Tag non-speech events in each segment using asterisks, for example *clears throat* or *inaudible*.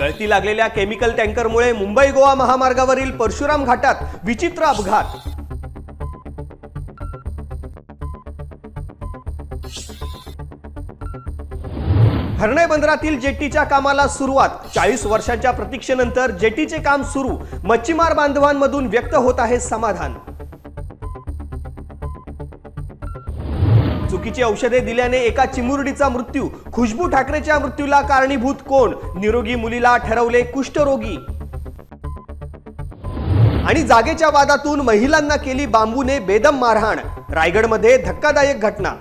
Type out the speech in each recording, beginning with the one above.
गळती लागलेल्या केमिकल टँकरमुळे मुंबई गोवा महामार्गावरील परशुराम घाटात विचित्र अपघात. हर्णय बंदरातील जेटीच्या कामाला सुरुवात. चाळीस वर्षांच्या प्रतीक्षेनंतर जेटीचे काम सुरू. मच्छीमार बांधवांमधून व्यक्त होत आहे समाधान. चुकीची औषधे दिल्याने एका चिमुरडीचा मृत्यू. खुशबू ठाकरेच्या मृत्यूला कारणीभूत कोण? निरोगी मुलीला ठरवले कुष्ठरोगी. आणि जागेच्या वादातून महिलांना केली बांबूने बेदम मारहाण. रायगडमध्ये धक्कादायक घटना.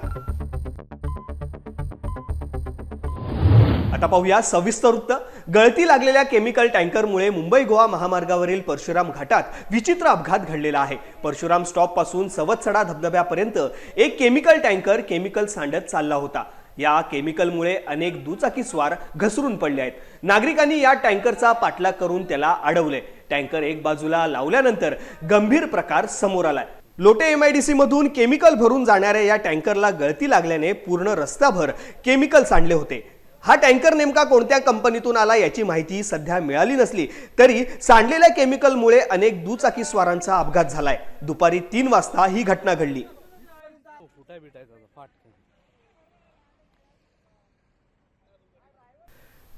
आता पाहूया सविस्तर वृत्त गळती लागलेल्या केमिकल टँकरमुळे मुंबई गोवा महामार्गावरील परशुराम घाटात विचित्र अपघात घडलेला आहे. परशुराम स्टॉपपासून सवत्सडा धबधब्यापर्यंत एक केमिकल टँकर केमिकल सांडत चालला होता. या केमिकलमुळे अनेक दुचाकी स्वार घसरून पडले आहेत. नागरिकांनी या टँकरचा पाठलाग करून त्याला अडवले. टँकर एक बाजूला लावल्यानंतर गंभीर प्रकार समोर आलाय. लोटे एम एमआयडीसी मधून केमिकल भरून जाणाऱ्या या टँकरला गळती लागल्याने पूर्ण रस्ताभर केमिकल सांडले होते. हा टँकर नेमका कोणत्या कंपनीतून आला याची माहिती सध्या मिळाली नसली तरी सांडलेल्या केमिकलमुळे अनेक दुचाकी स्वारांचा अपघात झालाय. दुपारी तीन वाजता ही घटना घडली.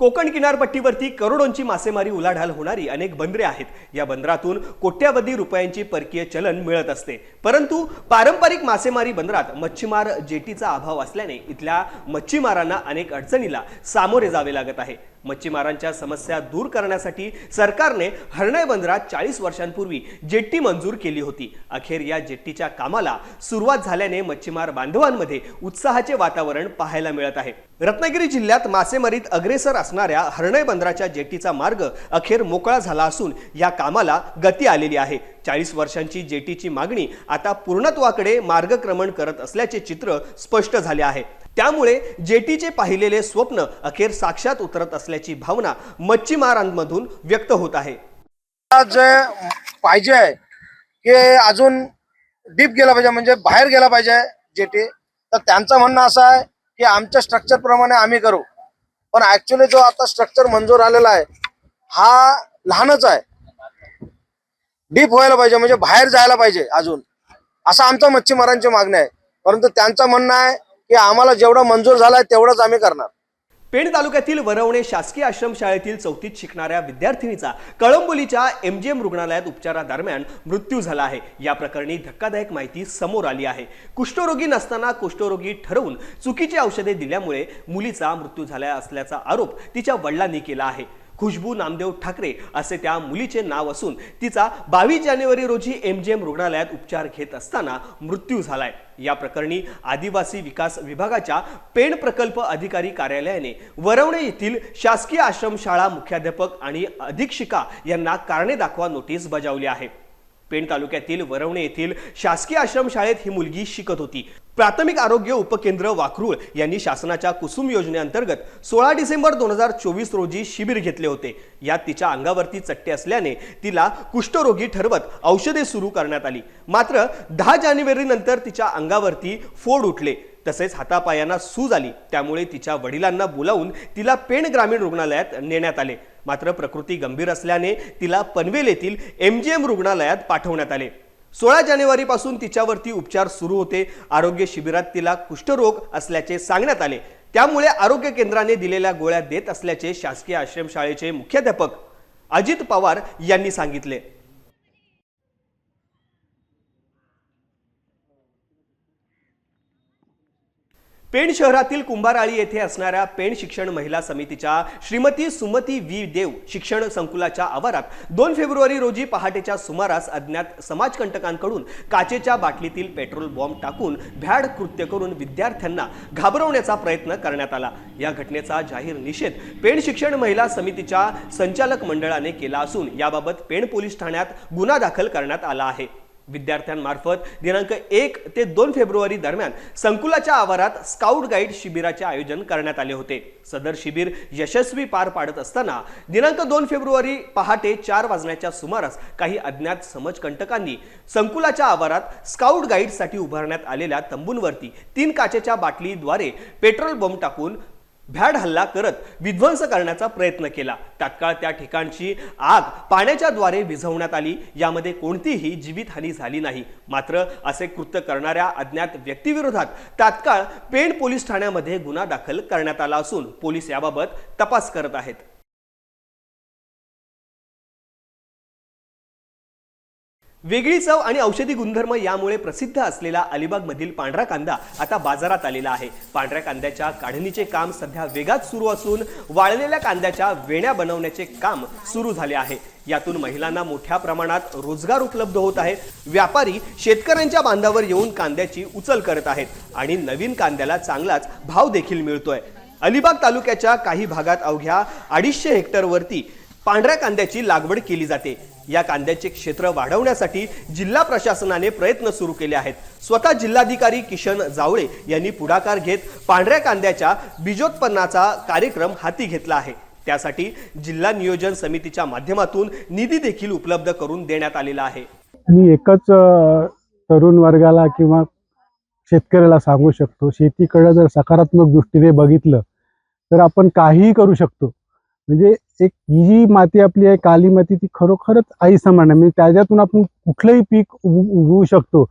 कोकण किनारपट्टीवरती करोडोंची मासेमारी उलाढाल होणारी अनेक बंदरे आहेत. या बंदरातून कोट्यावधी रुपयांची परकीय चलन मिळत असते. परंतु पारंपरिक मासेमारी बंदरात मच्छीमार जेटीचा अभाव असल्याने इथल्या मच्छीमारांना अनेक अडचणीला सामोरे जावे लागत आहे. मच्छीमारांच्या समस्या दूर करण्यासाठी सरकारने हरणय बंदरात चाळीस वर्षांपूर्वी जेट्टी मंजूर केली होती. अखेर या जेट्टीच्या कामाला सुरुवात झाल्याने मच्छीमार बांधवांमध्ये उत्साहाचे वातावरण पाहायला मिळत आहे. रत्नागिरी जिल्ह्यात मासेमारीत अग्रेसर असणाऱ्या हरणय बंदराच्या जेटीचा मार्ग अखेर मोकळा झाला असून या कामाला गती आलेली आहे. चाळीस वर्षांची जेटीची मागणी आता पूर्णत्वाकडे मार्गक्रमण करत असल्याचे चित्र स्पष्ट झाले आहे. त्यामुळे जेटीचे पाहिलेले स्वप्न अखेर साक्षात उतरत असल्याची भावना मच्छीमारांमधून व्यक्त होत आहे. जे पाहिजे आहे की अजून डीप गेला पाहिजे म्हणजे बाहेर गेला पाहिजे जेटी. तर त्यांचं म्हणणं असं आहे की आमच्या स्ट्रक्चर प्रमाणे आम्ही करू. पण ऍक्च्युली जो आता स्ट्रक्चर मंजूर आलेला आहे हा लहानच आहे. डीप व्हायला पाहिजे म्हणजे बाहेर जायला पाहिजे अजून. असं आमचं मच्छीमारांची मागणी आहे. परंतु त्यांचं म्हणणं आहे की आम्हाला जेवढं मंजूर झालाय तेवढंच आम्ही करणार. पेण तालुक्यातील वरवणे शासकीय आश्रमशाळेतील चौथीत शिकणाऱ्या विद्यार्थिनीचा कळंबोलीच्या एमजीएम रुग्णालयात उपचारादरम्यान मृत्यू झाला आहे. या प्रकरणी धक्कादायक माहिती समोर आली आहे. कुष्ठरोगी नसताना कुष्ठरोगी ठरवून चुकीची औषधे दिल्यामुळे मुलीचा मृत्यू झाला असल्याचा आरोप तिच्या वडिलांनी केला आहे. खुशबू नामदेव ठाकरे असे त्या मुलीचे नाव असून तिचा बावीस जानेवारी रोजी एम जे एम रुग्णालयात उपचार घेत असताना मृत्यू झालाय. या प्रकरणी आदिवासी विकास विभागाच्या पेण प्रकल्प अधिकारी कार्यालयाने वरवणे येथील शासकीय आश्रमशाळा मुख्याध्यापक आणि अधीक्षिका यांना कारणे दाखवा नोटीस बजावली आहे. पेण तालुक्यातील वरवणे येथील शासकीय आश्रमशाळेत ही मुलगी शिकत होती. प्राथमिक आरोग्य उपकेंद्र वाखरूळ यांनी शासनाच्या कुसुम योजनेअंतर्गत सोळा डिसेंबर दोन हजार चोवीस रोजी शिबिर घेतले होते. यात तिच्या अंगावरती चट्टे असल्याने तिला कुष्ठरोगी ठरवत औषधे सुरू करण्यात आली. मात्र दहा जानेवारी नंतर तिच्या अंगावरती फोड उठले. तसेच हातापायांना सूज आली. त्यामुळे तिच्या वडिलांना बोलावून तिला पेण ग्रामीण रुग्णालयात नेण्यात आले. मात्र प्रकृती गंभीर असल्याने तिला पनवेल येथील एम जे एम रुग्णालयात पाठवण्यात आले. सोळा जानेवारीपासून तिच्यावरती उपचार सुरू होते. आरोग्य शिबिरात तिला कुष्ठरोग असल्याचे सांगण्यात आले. त्यामुळे आरोग्य केंद्राने दिलेल्या गोळ्या देत असल्याचे शासकीय आश्रमशाळेचे मुख्याध्यापक अजित पवार यांनी सांगितले. पेण शहरातील कुंभाराळी येथे असणाऱ्या पेण शिक्षण महिला समितीच्या श्रीमती सुमती वी देव शिक्षण संकुलाच्या आवारात दोन फेब्रुवारी रोजी पहाटेच्या सुमारास अज्ञात समाजकंटकांकडून काचेच्या बाटलीतील पेट्रोल बॉम्ब टाकून भ्याड कृत्य करून विद्यार्थ्यांना घाबरवण्याचा प्रयत्न करण्यात आला. या घटनेचा जाहीर निषेध पेण शिक्षण महिला समितीच्या संचालक मंडळाने केला असून याबाबत पेण पोलीस ठाण्यात गुन्हा दाखल करण्यात आला आहे. विद्यार्थ्यांमार्फत दिनांक एक ते दोन फेब्रुवारी दरम्यान संकुलाच्या आवारात स्काउट गाईड शिबिराचे आयोजन करण्यात आले होते. सदर शिबिर यशस्वी पार पाडत असताना दिनांक दोन फेब्रुवारी पहाटे चार वाजण्याच्या सुमारास काही अज्ञात समजकंटकांनी संकुलाच्या आवारात स्काउट गाईडसाठी उभारण्यात आलेल्या तंबूंवरती तीन काचेच्या बाटलीद्वारे पेट्रोल बॉम्ब टाकून भ्याड हल्ला करत विध्वंस करण्याचा प्रयत्न केला. तात्काळ त्या ठिकाणची आग पाण्याच्या द्वारे विझवण्यात आली. यामध्ये कोणतीही जीवितहानी झाली नाही. मात्र असे कृत्य करणाऱ्या अज्ञात व्यक्तीविरोधात तात्काळ पेण पोलीस ठाण्यामध्ये गुन्हा दाखल करण्यात आला असून पोलीस याबाबत तपास करत आहेत. वेगळी चव आणि औषधी गुणधर्म यामुळे प्रसिद्ध असलेला अलिबागमधील पांढरा कांदा आता बाजारात आलेला आहे. पांढऱ्या कांद्याच्या काढणीचे काम सध्या वेगात सुरू असून वाळलेल्या कांद्याच्या वेण्या बनवण्याचे काम सुरू झाले आहे. यातून महिलांना मोठ्या प्रमाणात रोजगार उपलब्ध होत आहे. व्यापारी शेतकऱ्यांच्या बांधावर येऊन कांद्याची उचल करत आहेत आणि नवीन कांद्याला चांगलाच भाव देखील मिळतोय. अलिबाग तालुक्याच्या काही भागात अवघ्या अडीचशे हेक्टरवरती पांढऱ्या कांद्याची लागवड केली जाते. या कांद्याचे क्षेत्र वाढवण्यासाठी जिल्हा प्रशासनाने प्रयत्न सुरू केले आहेत. स्वतः जिल्हाधिकारी किशन जावळे यांनी पुढाकार घेत पांढऱ्या कांद्याच्या बीजोत्पन्नाचा कार्यक्रम हाती घेतला आहे. त्यासाठी जिल्हा नियोजन समितीच्या माध्यमातून निधी देखील उपलब्ध करून देण्यात आलेला आहे. मी एकच तरुण वर्गाला किंवा शेतकऱ्याला सांगू शकतो शेतीकडे जर सकारात्मक दृष्टीने बघितलं तर आपण काहीही करू शकतो. म्हणजे एक ही जी माती आपली आहे काली माती ती खरोखरच आई समान आहे. म्हणजे त्याच्यातून आपण कुठलंही पीक उगवू शकतो.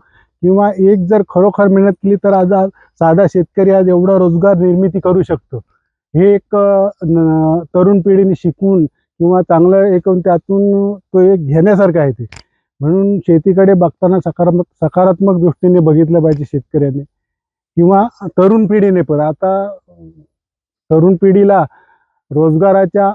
किंवा एक जर खरोखर मेहनत केली तर आज आज साधा शेतकरी आज एवढा रोजगार निर्मिती करू शकतो. हे एक तरुण पिढीने शिकून किंवा चांगलं एक त्यातून तो एक घेण्यासारखं आहे ते. म्हणून शेतीकडे बघताना सकारात्मक सकारात्मक दृष्टीने बघितलं पाहिजे शेतकऱ्याने. किंवा तरुण पिढीने पण. आता तरुण पिढीला रोजगाराच्या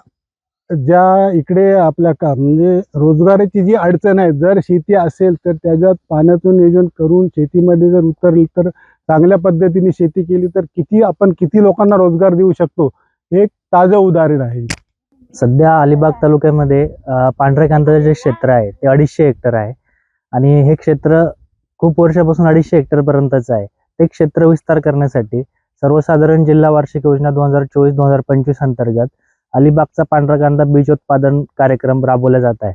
ज्या इकडे आपल्या का म्हणजे रोजगाराची जी अडचण आहे जर शेती असेल तर त्याच्यात पाण्यातून नियोजन करून शेतीमध्ये जर उतरली तर चांगल्या पद्धतीने शेती केली तर किती आपण किती लोकांना रोजगार देऊ शकतो? हे एक ताजं उदाहरण आहे. सध्या अलिबाग तालुक्यामध्ये अ, पांढऱ्या जे क्षेत्र आहे ते अडीचशे हेक्टर आहे. आणि हे क्षेत्र खूप वर्षापासून अडीचशे हेक्टरपर्यंतच आहे. ते क्षेत्र विस्तार करण्यासाठी सर्वसाधारण जिल्हा वार्षिक योजना दोन हजार चोवीस दोन हजार पंचवीस अंतर्गत अलिबागचा पांढरा कांदा बीजोत्पादन कार्यक्रम राबवला जात आहे.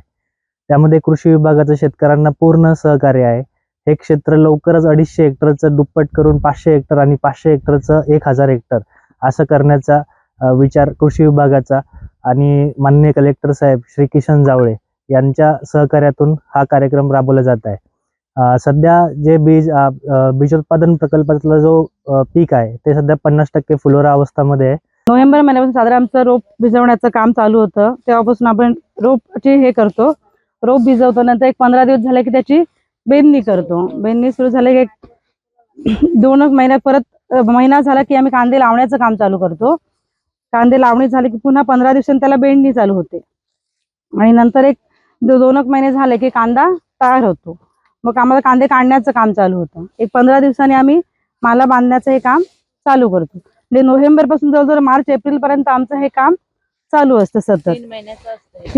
त्यामध्ये कृषी विभागाचं शेतकऱ्यांना पूर्ण सहकार्य आहे. हे क्षेत्र लवकरच अडीचशे हेक्टरचं दुप्पट करून पाचशे हेक्टर आणि पाचशे हेक्टरचं एक हजार हेक्टर असं करण्याचा विचार कृषी विभागाचा आणि माननीय कलेक्टर साहेब श्री किशन जावळे यांच्या सहकार्यातून हा कार्यक्रम राबवला जात आहे. सध्या जे बीज बीज उत्पादन प्रकल्पातला जो पीक आहे ते सध्या पन्नास टक्के फुलोरा अवस्थामध्ये आहे. नोव्हेंबर महिन्यापासून साधारण आमचं रोप भिजवण्याचं काम चालू होतं. तेव्हापासून आपण रोपचे हे करतो. रोप भिजवतो नंतर एक पंधरा दिवस झाले की त्याची बेंदणी करतो. बेंदणी सुरू झाले की एक *clears throat* दोन एक महिन्यात परत महिना झाला की आम्ही कांदे लावण्याचं काम चालू करतो. कांदे लावणी झाले की पुन्हा पंधरा दिवसांनी त्याला बेंडणी चालू होते. आणि नंतर एक दोन एक महिने झाले की कांदा तयार होतो. मग आम्हाला कांदे काढण्याचं काम चालू होतं. एक पंधरा दिवसांनी आम्ही माला बांधण्याचं हे काम चालू करतो. म्हणजे नोव्हेंबरपासून जवळजवळ मार्च एप्रिल पर्यंत आमचं हे काम चालू असतं सतत.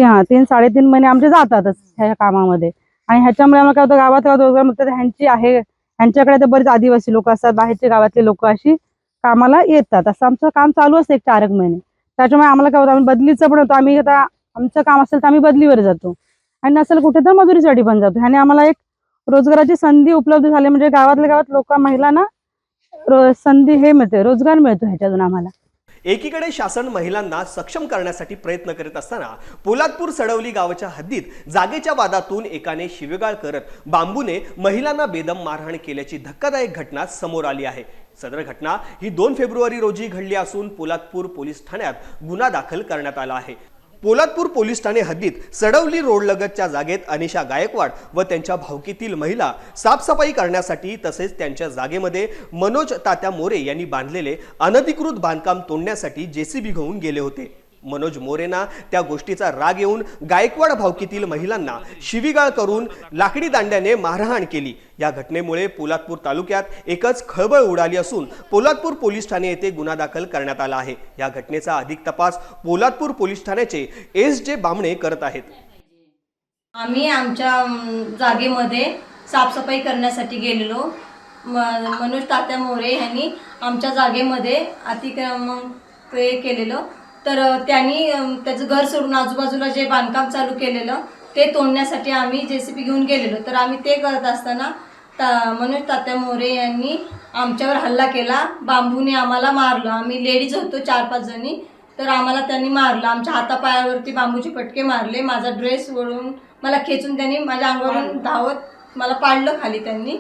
हा. तीन साडेतीन महिने आमचे जातातच ह्या कामामध्ये. आणि ह्याच्यामुळे आम्हाला काय होतं गावात गावात मिळतात. ह्यांची आहे ह्यांच्याकडे तर बरेच आदिवासी लोक असतात बाहेरचे गावातले लोक अशी कामाला येतात. असं आमचं काम चालू असतं एक चार महिने. त्याच्यामुळे आम्हाला काय होतं आम्ही बदलीचं पण होतं. आम्ही आता आमचं काम असेल तर आम्ही बदलीवर जातो. आणि नसेल कुठे तर मजुरीसाठी पण जातो. ह्याने आम्हाला एक रोजगाराची संधी उपलब्ध झाली म्हणजे गावातल्या गावात लोक महिलांना संधी हे मिळते रोजगार मिळतो ह्याच्यातून आम्हाला. एकीकडे शासन महिलांना सक्षम करण्यासाठी प्रयत्न करीत असताना पोलादपूर सडवली गावाच्या हद्दीत जागेच्या वादातून एकाने शिवेगाळ करत बांबूने महिलांना बेदम मारहाण केल्याची धक्कादायक घटना समोर आली आहे. सदर घटना ही दोन फेब्रुवारी रोजी घडली असून पोलादपूर पोलीस ठाण्यात गुन्हा दाखल करण्यात आला आहे. पोलादपूर पोलीस ठाणे हद्दीत सडवली रोडलगतच्या जागेत अनिशा गायकवाड व त्यांच्या भावकीतील महिला साफसफाई करण्यासाठी तसेच त्यांच्या जागेमध्ये मनोज तात्या मोरे यांनी बांधलेले अनधिकृत बांधकाम तोडण्यासाठी जेसीबी घेऊन गेले होते. मनोज मोरेना त्या गोष्टीचा राग येऊन गायकवाड भावकीतील महिलांना शिवीगाळ करून लाकडी दांड्याने मारहाण केली. या घटनेमुळे पोलादपूर तालुक्यात एकच खळबळ उडाली असून पोलादपूर पोलीस ठाणे येथे गुन्हा दाखल करण्यात आला आहे. या घटनेचा अधिक तपास पोलादपूर पोलीस ठाण्याचे एस जे बामणे करत आहेत. आम्ही आमच्या जागेमध्ये साफसफाई करण्यासाठी गेलेलो. मनोज तात्या मोरे यांनी आमच्या जागेमध्ये अतिक्रमण केलेलं. तर त्यांनी त्याचं घर सोडून आजूबाजूला जे बांधकाम चालू केलेलं ते तोडण्यासाठी आम्ही जे सी पी घेऊन गेलेलो. तर आम्ही ते करत असताना ता मनोज तात्या मोरे यांनी आमच्यावर हल्ला केला. बांबूने आम्हाला मारलं. आम्ही लेडीज होतो चार पाच जणी. तर आम्हाला त्यांनी मारलं. आमच्या हातापायावरती बांबूचे पटके मारले. माझा ड्रेस ओढून मला खेचून त्यांनी माझ्या अंगावरून धावत मला पाडलं खाली त्यांनी.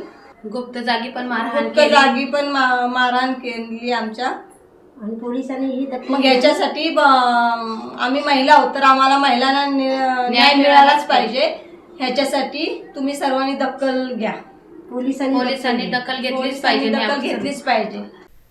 गुप्त जागी पण मारहाण जागी पण मा- मारहाण केली आमच्या. आणि पोलिसांनी ही दखल मग याच्यासाठी ब- आम्ही महिला आहोत तर आम्हाला महिलांना नि- न्याय मिळालाच पाहिजे. ह्याच्यासाठी तुम्ही सर्वांनी दखल घ्या. पोलिसांनी पोलिसांनी दखल घेतलीच पोलिसांनी पाहिजे दखल घेतलीच पाहिजे.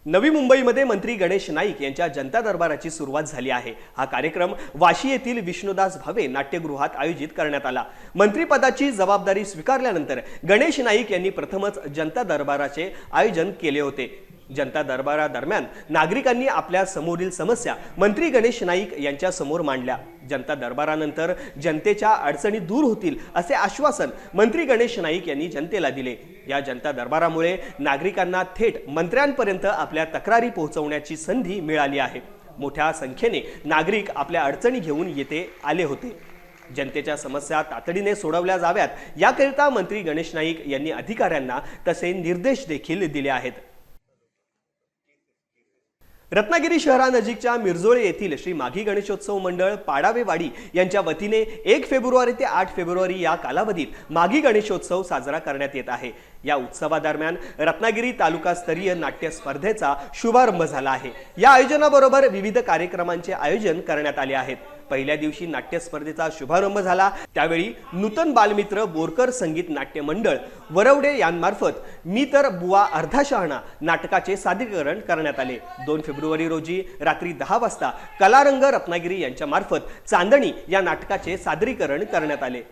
नवी मुंबईमध्ये मंत्री गणेश नाईक यांच्या जनता दरबाराची सुरुवात झाली आहे. हा कार्यक्रम वाशी येथील विष्णुदास भावे नाट्यगृहात आयोजित करण्यात आला. मंत्रीपदाची जबाबदारी स्वीकारल्यानंतर गणेश नाईक यांनी प्रथमच जनता दरबाराचे आयोजन केले होते. जनता दरबारादरम्यान नागरिकांनी आपल्या समोरील समस्या मंत्री गणेश नाईक यांच्या समोर मांडल्या. जनता दरबारानंतर जनतेच्या अडचणी दूर होतील असे आश्वासन मंत्री गणेश नाईक यांनी जनतेला दिले. या जनता दरबारामुळे नागरिकांना थेट मंत्र्यांपर्यंत आपल्या तक्रारी पोहोचवण्याची संधी मिळाली आहे. मोठ्या संख्येने नागरिक आपल्या अडचणी घेऊन येथे आले होते. जनतेच्या समस्या तातडीने सोडवल्या जाव्यात याकरिता मंत्री गणेश नाईक यांनी अधिकाऱ्यांना तसे निर्देश देखील दिले आहेत. रत्नागिरी शहरानजीकच्या मिरजोळे येथील श्री माघी गणेशोत्सव मंडळ पाडावेवाडी यांच्या वतीने एक फेब्रुवारी ते आठ फेब्रुवारी या कालावधीत माघी गणेशोत्सव साजरा करण्यात येत आहे. या उत्सवादरम्यान रत्नागिरी तालुकास्तरीय नाट्य स्पर्धेचा शुभारंभ झाला आहे. या आयोजनाबरोबर विविध कार्यक्रमांचे आयोजन करण्यात आले आहेत. पहिल्या दिवशी नाट्य स्पर्धेचा शुभारंभ झाला. त्यावेळी नूतन बालमित्र बोरकर संगीत नाट्य मंडळ वरवडे यांमार्फत मी तर बुवा अर्धा शहाणा नाटकाचे सादरीकरण करण्यात आले. दोन फेब्रुवारी रोजी रात्री दहा वाजता कलारंग रत्नागिरी यांच्या मार्फत चांदणी या नाटकाचे सादरीकरण करण्यात आले.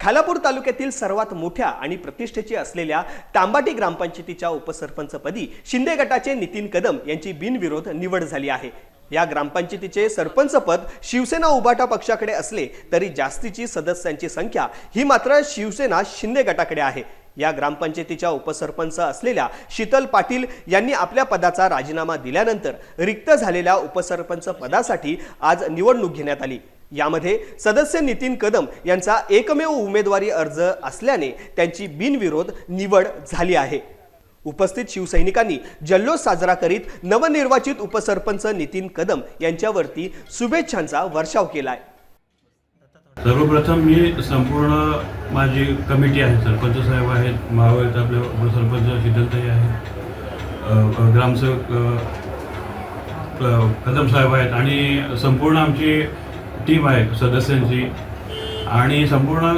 खालापूर तालुक्यातील सर्वात मोठ्या आणि प्रतिष्ठेची असलेल्या तांबाटी ग्रामपंचायतीच्या उपसरपंचपदी शिंदे गटाचे नितीन कदम यांची बिनविरोध निवड झाली आहे. या ग्रामपंचायतीचे सरपंचपद शिवसेना उबाटा पक्षाकडे असले तरी जास्तीची सदस्यांची संख्या ही मात्र शिवसेना शिंदे गटाकडे आहे. या ग्रामपंचायतीच्या उपसरपंच असलेल्या शीतल पाटील यांनी आपल्या पदाचा राजीनामा दिल्यानंतर रिक्त झालेल्या उपसरपंच पदासाठी आज निवडणूक घेण्यात आली. यामध्ये सदस्य नितीन कदम यांचा एकमेव उमेदवारी अर्ज असल्याने त्यांची बिनविरोध निवड झाली आहे. उपस्थित शिवसैनिकांनी जल्लोष साजरा करीत नवनिर्वाचित उपसरपंच नितीन कदम यांच्यावरती शुभेच्छांचा वर्षाव केलाय. सर्वप्रथम मी संपूर्ण माझी कमिटी आहे सरपंच साहेब आहेत माव आपले उपसरपंच शीतलताई आहेत ग्रामसेवक कदम साहेब आहेत आणि संपूर्ण आमची टीम आहे सदस्यांची. आणि संपूर्ण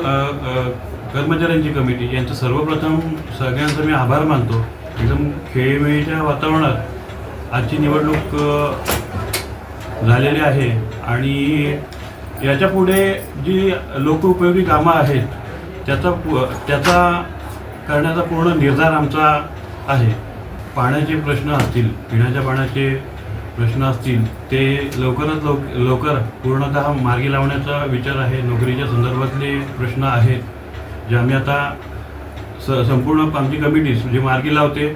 कर्मचाऱ्यांची कमिटी यांचं सर्वप्रथम सगळ्यांचा मी आभार मानतो. एकदम खेळीमेळीच्या वातावरणात आजची निवडणूक झालेली आहे. आणि याच्यापुढे जी लोकउपयोगी कामं आहेत त्याचा पु- त्याचा करण्याचा पूर्ण निर्धार आमचा आहे. पाण्याचे प्रश्न असतील पिण्याच्या पाण्याचे प्रश्न असतील ते लवकरात लव लवकर पूर्णतः मार्गी लावण्याचा विचार आहे. नोकरीच्या संदर्भातले प्रश्न आहेत जे आम्ही आता स संपूर्ण आमची कमिटीज म्हणजे मार्गी लावते.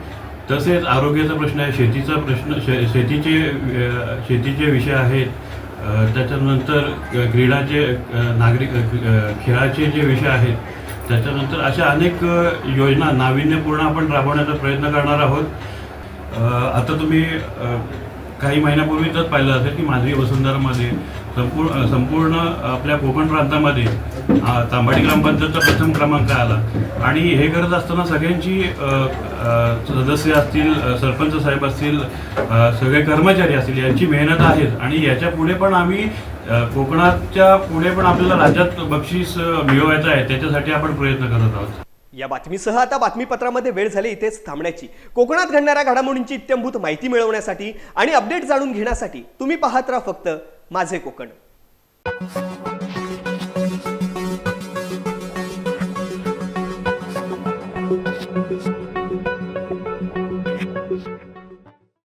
तसेच आरोग्याचा प्रश्न आहे शेतीचा प्रश्न शे शेतीचे शेतीचे विषय आहेत. त्याच्यानंतर क्रीडाचे नागरिक खेळाचे जे विषय आहेत त्याच्यानंतर अशा अनेक योजना नाविन्यपूर्ण आपण राबवण्याचा प्रयत्न करणार आहोत. आता तुम्ही काही काही महिन्यापूर्वीच पाहिलं असेल की माधवी वसुंधरामध्ये संपूर्ण संपूर्ण आपल्या कोकण प्रांतामध्ये हा तांबाडी ग्रामपंचायतचा प्रथम क्रमांक आला. आणि हे करत असताना सगळ्यांची सदस्य असतील सरपंच साहेब असतील सगळे कर्मचारी असतील यांची मेहनत आहे. आणि याच्यापुढे पण आम्ही कोकणाच्या पुढे पण आपल्याला राज्यात बक्षीस मिळवायचं आहे त्याच्यासाठी आपण प्रयत्न करत आहोत. या बातमीसह आता बातमीपत्रामध्ये वेळ झाली इथेच थांबण्याची. कोकणात घडणाऱ्या घडामोडींची इत्यंभूत माहिती मिळवण्यासाठी आणि अपडेट जाणून घेण्यासाठी तुम्ही पाहत राहा फक्त माझे कोकण.